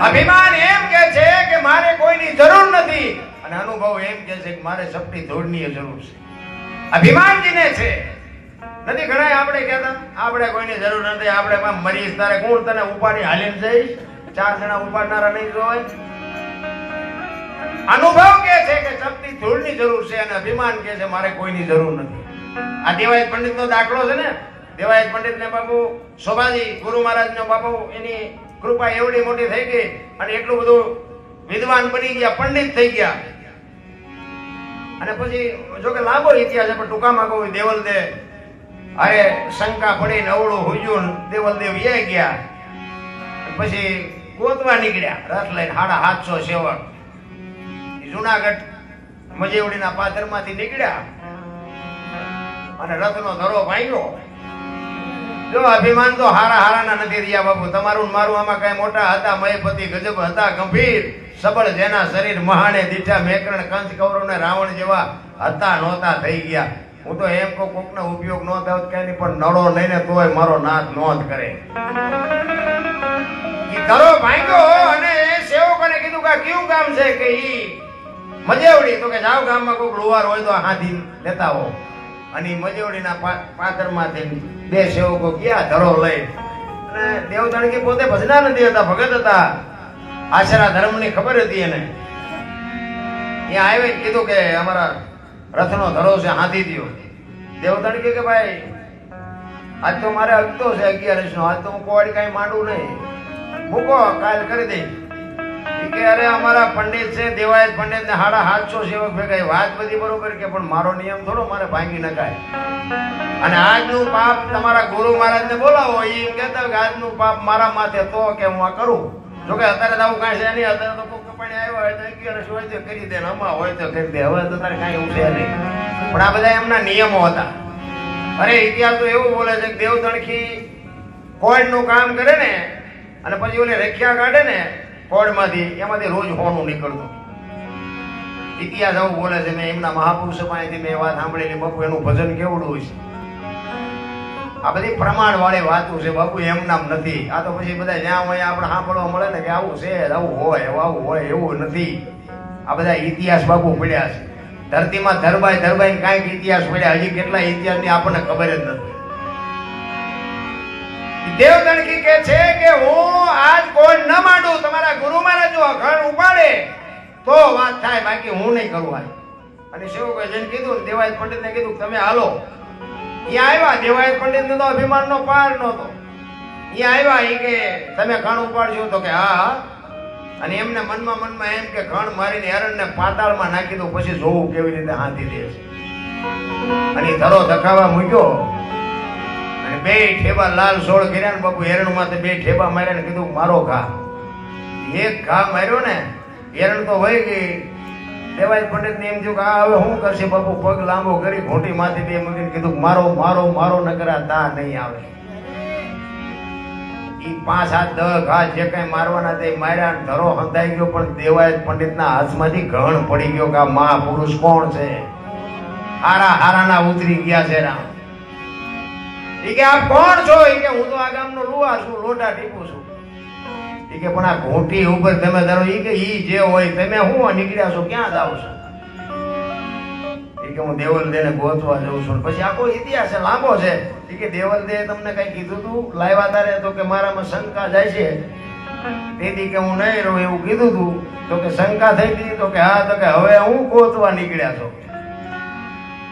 અભિમાન. એમ કે છે કે મારે કોઈની જરૂર નથી. અને અનુભવ એમ કે છે કે મારે શક્તિ ધોળની જરૂર છે. અભિમાન જીને છે. નથી ઘણા આપણે કહેતા, આપણે કોઈની જરૂર નથી, આપણે મરીશ, તારે કોણ તને ઉપાડી હાલીને જઈશ. ચાર જણા ઉપાડનારા નહીં જોવાય. અનુભવ કે છે કે શક્તિ ધૂળની જરૂર છે અને અભિમાન કે છે મારે કોઈની જરૂર નથી. આ દેવાયત પંડિતનો દાખલો છે ને? દેવાયત પંડિતને બાપુ શોભાજી ગુરુ મહારાજનો બાપુ એની કૃપા એવડી મોટી થઈ ગઈ અને એટલું બધું વિદ્વાન બની ગયા, પંડિત થઈ ગયા. અને પછી જો કે લાંબો ઇતિહાસ પણ ટૂંકામાં કહું દેવલ દે અરે શંકા પડી, નવળું હુજ્યું દેવલ દેવ વ્યાઈ ગયા. પછી ગોતવા નીકળ્યા, રથ લઈને સાડા સાતસો સેવક. જુનાગઢ મજેવડીના પાથરમાંથી નીકળ્યા. અને રથનો ધરો ભાંગ્યો. જો અભિમાન તો હારા હારાના નથી રહ્યા બાપુ. તમારું મારું આમાં કઈ મોટા હતા, મયપતિ, ગજબ હતા, ગંભીર, સબળ, જેના શરીર મહાણે દીઠા મેકરણ, કંસ, કૌરવ ને રાવણ જેવા હતા, નહોતા, થઈ ગયા. હું તો એમ કહું, કોકનો ઉપયોગ ન થયો કઈ નહીં પણ નળો લઈને તોય મારો નાથ નોંધ કરે. ઘરો ભાંગ્યો અને સેવકોને કીધું કે કયું ગામ છે? કે ઈ મજેવડી. તો કે જાવ ગામમાં કોઈક લુવાર હોય તો હાથી લેતા હો અને ઈ મજેવડીના પા- પાદરમાંથી બે સેવકો ગયા, ધરો લઈ. અને દેવતાણકી પોતે ભજના નથી હતા, ભગત હતા. આશરા ધર્મની ખબર હતી એને. ત્યાં આવે કીધું કે અમારા રથનો ધરો છે, હાથી દેવ દેવતાણકી કે ભાઈ, આજ તો મારે અગતો છે અગિયારસ નો આજ તો હું કોવાડી કઈ માંડું નહીં. મૂકો, કાલ કરી દઈ. ઈ કે, અરે, અમારા પંડિત છે, દેવાયત પંડિત ને હાડા સાતસો સેવક ભેગા વાત બધી બરોબર કે, પણ મારો નિયમ થોડો મારે ભાંગી નખાય. અને આજનું પાપ તમારા ગુરુ મહારાજને બોલાવો એ એમ કહેતા કે, આજનું પાપ મારા માથે તો કે હું આ કરું. જો કે અત્યારે તો આવું કાંઈ છે નહીં, અત્યારે તો કોઈ કપાણી આવ્યો હોય તો અગિયારસ હોય તો કરી દે આમાં, હોય તો કરી દે, હવે તો તારે કાંઈ એવું નહીં. પણ આ બધા એમના નિયમો હતા. અરે, ઇતિહાસ તો એવું બોલે છે કે દેવ તણખી કોઈનું કામ કરે ને, અને પછી ઓલે રેખ્યા કાઢે ને કોડમાંથી એમાંથી રોજ હોનું નીકળતું. ઇતિહાસ આવું બોલે છે, મેં એમના મહાપુરુષો પાસેથી મેં વાત સાંભળેલી બાપુ એનું ભજન કેવડું છે. આ બધી પ્રમાણ વાળી વાતો છે, બાપુ એમ નામ નથી. આ તો પછી બધા જ્યાં હોય આપણે સાંભળવા મળે ને કે આવું છે આવું હોય આવું હોય, એવું નથી. આ બધા ઇતિહાસ બાપુ પડ્યા છે. ધરતીમાં ધરબાઈ ધરબાઈ કાંઈક ઇતિહાસ પડ્યા હજી કેટલા ઇતિહાસની આપણને ખબર જ નથી. દેવગણકી કે છે કે હું આજ કોઈ ન માંડું, તમારા ગુરુ મહારાજ જો અઘણ ઉપાડે, તો વાત થાય, બાકી હું નહીં કરું આજ અને જઈને કીધું ને, દેવાયત પંડિતને કીધું તમે હાલો. ત્યાં આવ્યા, દેવાયત પંડિતને તો અભિમાનનો પાર નહોતો. ત્યાં આવ્યા ઈ કે તમે ઘણ ઉપાડશો તો કે હા અને એમને મનમાં મનમાં એમ કે ઘણ મારીને હેરણને પાતાળમાં નાખી દો, પછી જોવું કેવી રીતે હાથી દે અને ધરો ધખાવા મૂક્યો. બે ઠેબા લાલ સોળ કર્યા ને બાપુ હેરણ માથે બે ઠેબા માર્યા કીધું, મારો ઘા. એક ઘા માર્યો ને, હેરણ તો વહી ગઈ. દેવાજ પંડિત ને એમ થયું કે, આ હવે શું કરશે બાપુ? પગ લાંબો કરી ઘોટી માથે બે મૂકીને કીધું મારો મારો મારો નકરા તા નહીં આવે. ઈ પાંચ હાથ દહ ઘા જે કઈ મારવાના તે માર્યા ધરો હંધાઈ ગયો, પણ દેવાય પંડિતના હાથમાંથી ઘણ પડી ગયો કે આ મહાપુરુષ કોણ છે? હારા, હારાના ઉતરી ગયા છે રામ. ઈ કે આપ કોણ છો? ઈ કે, હું તો આ ગામનો લુવા છું, લોટા ટીપું છું. ઈ કે, પણ આ ઘોંટી ઉપર તમે ધારો એ કે, ઈ જે હોય, તમે હું નીકળ્યા છો, ક્યાં જાવ છો? એ કે, હું દેવલ દેને ગોતવા જઉં છું. પછી આખો ઇતિહાસ લાંબો છે. ઈ કે દેવલ દે તમને કઈ કીધું તું? લાવ્યા તારે તો કે મારામાં શંકા જાય છે. તેથી કે, હું નહીં રહું એવું કીધું તું. તો કે શંકા થઈ ગઈ, તો કે હા, તો કે હવે હું ગોતવા નીકળ્યા છો.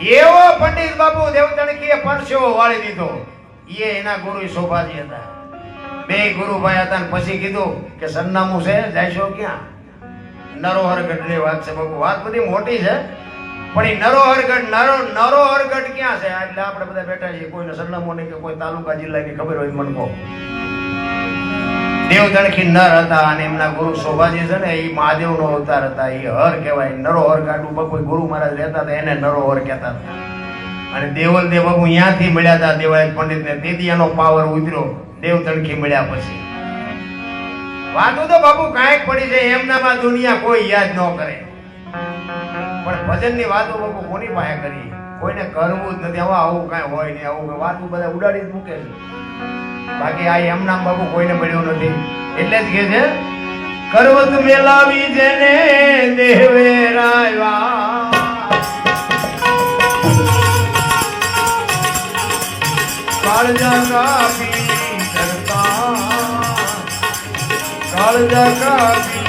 એવો પંડિત બાપુ દેવતણકીએ પરસેવો વાળી દીધો. એ એના ગુરુ શોભાજી હતા. બે ગુરુભાઈ હતા પછી કીધું કે સરનામું છે, જાયશો ક્યાં? નરોહરગઢની વાત છે બાપુ, વાત બધી મોટી છે. પણ એ નરોહરગઢ, નરો, નરોહરગઢ ક્યાં છે? એટલે આપણે બધા બેઠા છીએ, કોઈને સરનામું નહીં કે કોઈ તાલુકા જિલ્લાની ખબર હોય મને દેવતણખી નર હતા અને એમના ગુરુ શોભાજી છે ને, એ મહાદેવનો અવતાર હતા. એ હર કહેવાય નરોહર કાઢું બાપુ ગુરુ મહારાજ રહેતા હતા, એને નરોહર કહેતા હતા. અને દેવલ દેવ બગુ ત્યાંથી મળ્યા હતા, દેવાયત પંડિતને. તેથી એનો પાવર ઉતર્યો દેવતણખી મળ્યા પછી. વાતો તો બાપુ કાંઈક પડી જાય એમનામાં દુનિયા કોઈ યાદ ન કરે. પણ ભજનની વાતો બાપુ કોની પાસે કરી કોઈને કરવું જ નથી. આવું કાંઈ હોય નહીં. આવું વાતું બધા ઉડાડી જ મૂકે છે. બાકી આ એમ નામ બાપુ કોઈને મળ્યું નથી. એટલે જ કે છે, કરવત મેલાવી જેને દેવે રાયવા. કાળજા કાપી કરતા, કાળજા કાપી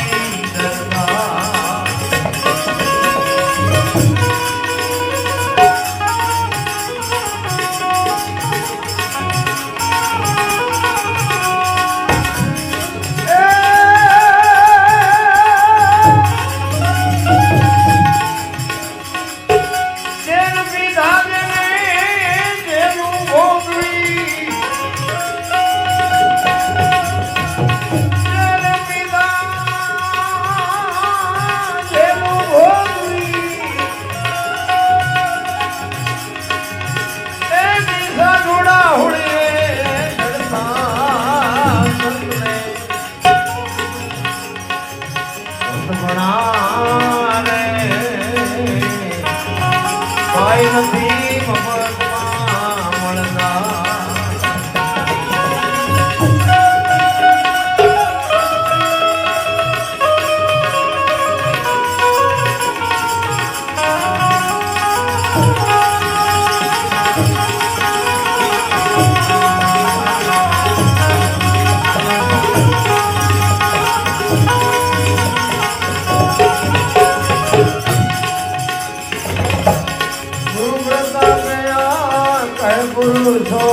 ભાઈ નથી કહે